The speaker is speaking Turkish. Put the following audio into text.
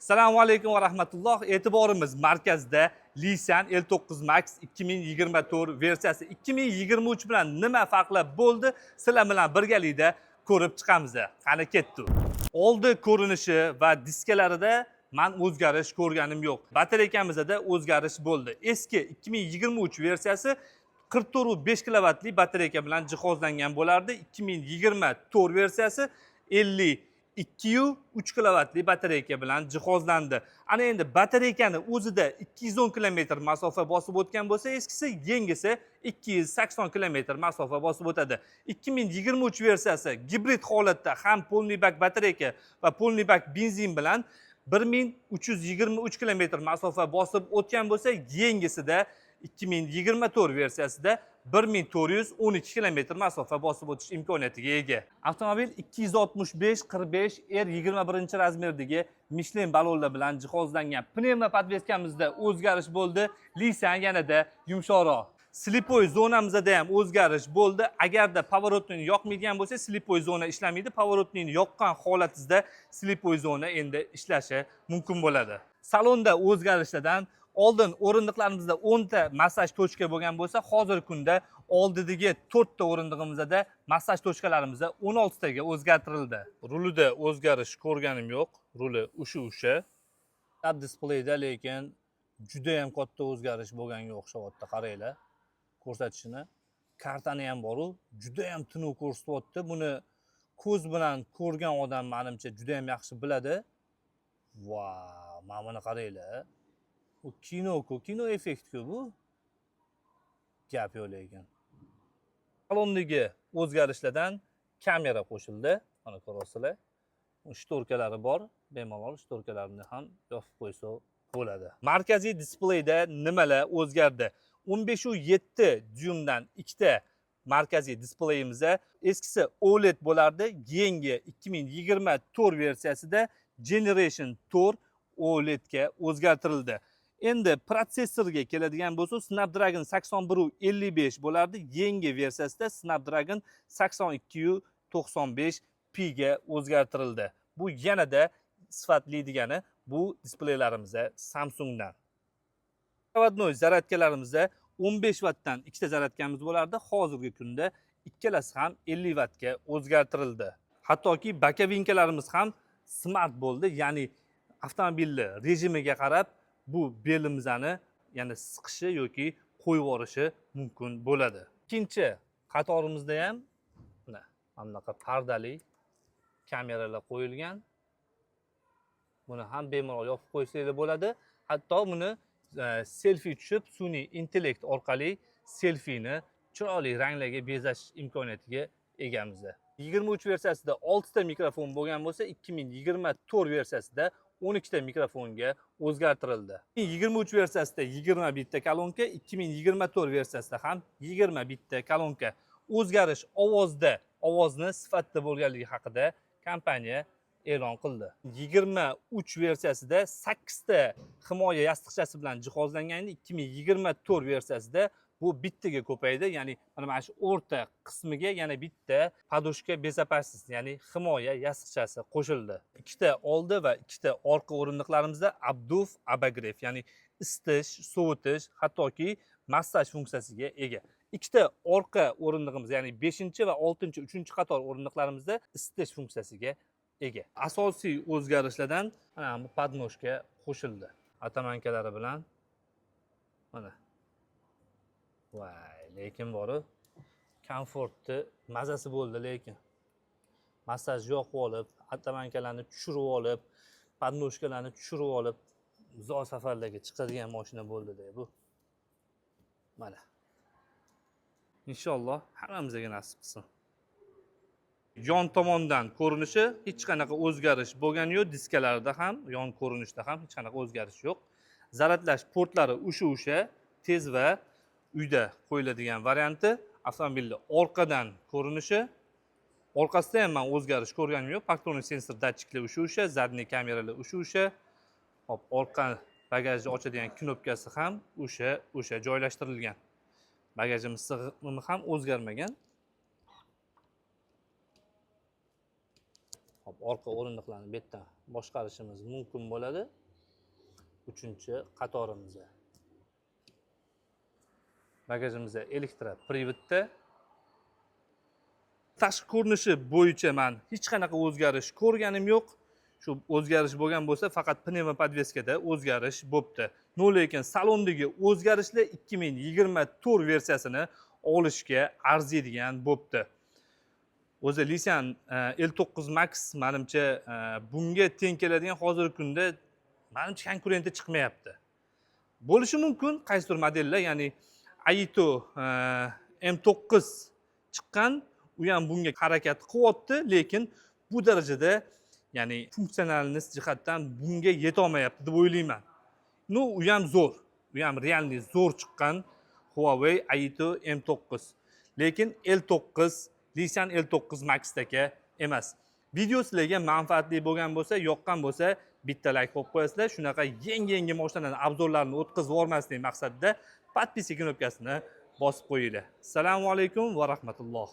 Assalomu alaykum va rahmatulloh. E'tiborimiz markazda Lisan L9 Max 2024 versiyasi 2023 bilan nima farqlar bo'ldi? Sizlar bilan birgalikda ko'rib chiqamiz. Qani ketdi. Oldi ko'rinishi va diskalarida man o'zgarish ko'rganim yo'q. Batarekamizda o'zgarish bo'ldi. Eski 2023 versiyasi 44.5 kilovatli batareyka bilan jihozlangan bo'lardi. 2024 versiyasi 50 2 3 kilovatli batareyka bilan jihozlandi. Ana endi batareykani o'zida 210 kilometr masofa bosib o'tgan bo'lsa, eskisi yangisi 280 kilometr masofa bosib o'tadi. 2023 versiyasi gibrid holatda ham polniy bak batareyka va polniy bak benzin bilan 1323 kilometr masofa bosib o'tgan bo'lsa, yangisida 2024 versiyasida 1413 km masofa bosib o'tish imkoniyatiga ega. Avtomobil 265-45 R 21 razmerdagi Michelin balonlar bilan jihozlangan. Pnevma podveskamizda o'zgarish bo'ldi. Lisan yanada yumshoqroq. Slipoy zonamizda ham o'zgarish bo'ldi. Agarda pavorotni yoqmaydigan bo'lsa, slipoy zona ishlamaydi. Pavorotni yoqqan holatda slipoy zona endi ishlashi mumkin bo'ladi. Salonda o'zgarishlardan oldin o'rindiqlarimizda 10 ta massaj tochka bo'lgan bo'lsa, hozirgi kunda oldidagi 4 ta o'rindig'imizda massaj tochkalarimiz 16 oltitaga o'zgartirildi. Rulida o'zgarish ko'rganim yo'q. Ruli o'sha o'sha. Tab displeyda lekin juda ham katta o'zgarish bo'lganga o'xshayapti qaranglar. Ko'rsatishini. Kartani ham bor-u, juda ham ko'rsatyapti. Buni ko'z bilan ko'rgan odam menimcha juda ham yaxshi biladi. va mana buni qaranglar. Kino-ku, kino effekt-ku bu. Gap yo'q lekin. Salondagi o'zgarishlardan kamera qo'shildi. Mana ko'ryapsizlar. Shtorkalari bor. Bemalol shtorkalarini ham yopib qo'ysa bo'ladi. Markaziy displeyda nimalar o'zgardi? 15.7 dyumdan ikkita markaziy displeyimiz eskisi OLED bo'lardi. Yangi 2024 versiyasida Generation 4 OLEDga o'zgartirildi. Endi protsessorga keladigan bo'lsa, Snapdragon 8155 bo'lardi. Yangi versiyasida Snapdragon 8295P ga o'zgartirildi. Bu yanada sifatli degani bu displeylarimiz Samsungdan. Provodnoy zaryadkalarimizda 15 vattdan ikkita zaryadkamiz bo'lardi. Hozirgi kunda ikkalasi ham 50 vattga o'zgartirildi. Hattoki bakavinkalarimiz ham smart bo'ldi, ya'ni avtomobilni rejimiga qarab bu belimizni yana siqishi yoki qo'yib yuborishi mumkin bo'ladi. Ikkinchi qatorimizda ham mana bunaqa pardali kameralar qo'yilgan. Buni ham bemalol yopib qo'ysanglar bo'ladi. Hatto buni e, selfi tushib, sun'iy intellekt orqali selfini chiroyli ranglarga bezash imkoniyatiga egamiz. 23 versiyasida 6 ta mikrofon bo'lgan bo'lsa, 2024 versiyasida o'n ikkita mikrofonga o'zgartirildi. yigirma uch versiyasida yigirma bitta kolonka ikki ming yigirma to'rt versiyasida ham yigirma bitta kolonka. O'zgarish ovozda ovozni sifatida bo'lganligi haqida kompaniya e'lon qildi. yigirma uch versiyasida sakkizta himoya yostiqchasi bilan jihozlangan ikki ming yigirma to'rt versiyasida bu bittaga ko'paydi ya'ni mana shu o'rta qismiga yana bitta podushka bezapasiz ya'ni himoya yostiqchasi qo'shildi. İkkita oldi va ikkita orqa o'rindiqlarimizda abduv abagref ya'ni isitish sovutish hattoki massaj funksiyasiga ega. İkkita orqa o'rindiqimiz ya'ni beshinchi va oltinchi uchinchi qator o'rindiqlarimizda isitish funksiyasiga ega. Asosiy o'zgarishlardan mana bu podnoshka qo'shildi. Atamankalari bilan mana Voy, lekin boru komfortni mazasi bo'ldi lekin. Massaj yoqib olib, atamankalarni tushirib olib, podnoshkalarni tushirib olib, uzoq safarlarga chiqadigan mashina bo'ldida bu. Mana. Inshaalloh hammamizga nasib qilsin. Yon tomondan ko'rinishi hech qanaqa o'zgarish bo'lgani yo'q, diskalarida ham, yon ko'rinishda ham hech qanaqa o'zgarish yo'q. Zaryadlash portlari o'sha-o'sha tez va uyda qo'yiladigan varianti avtomobilni orqadan ko'rinishi orqasida ham man o'zgarish ko'rganim yo'q paktorniy sensor datchiklar o'sha o'sha задний kameralar o'sha o'sha hop orqa bagajni ochadigan knopkasi ham o'sha o'sha joylashtirilgan bagajimiz sig'imi ham o'zgarmagan Hop, orqa o'rindiqlarni bu yerdan boshqarishimiz mumkin bo'ladi. Uchinchi qatorimizda. Bagajimizda elektroprivodda. Tashqi ko'rinishi bo'yicha men hech qanaqa o'zgarish ko'rganim yo'q. Shu o'zgarish bo'lgan bo'lsa, faqat pnevma podveskada o'zgarish bo'pti. No lekin salondagi o'zgarishlar 2024 versiyasini olishga arziydigan bo'pti. O'zi Lisan e, L9 Max menimcha e, bunga teng keladigan hozirgi kunda menimcha konkurenti chiqmayapti. Bo'lishi mumkin qaysidir modellar, ya'ni Aito e, M9 chiqqan, u ham bunga harakat qilyapti, lekin bu darajada ya'ni funksionalnost jihatdan bunga yetolmayapti deb o'ylayman. Ну, u ham zo'r. U ham zo'r chiqqan Huawei Aito M9. Lekin L9 Lisan L9 Max'dagi emas. Video sizlarga manfaatli bo'lgan bo'lsa, yoqqan bo'lsa, bitta layk qo'yib qo'yasizlar. Shunaqa yangi-yangi moshinalarni obzorlarini o'tkazib yubormaslik maqsadida podpiska knopkasini bosib qo'yinglar. Assalomu alaykum va rahmatulloh.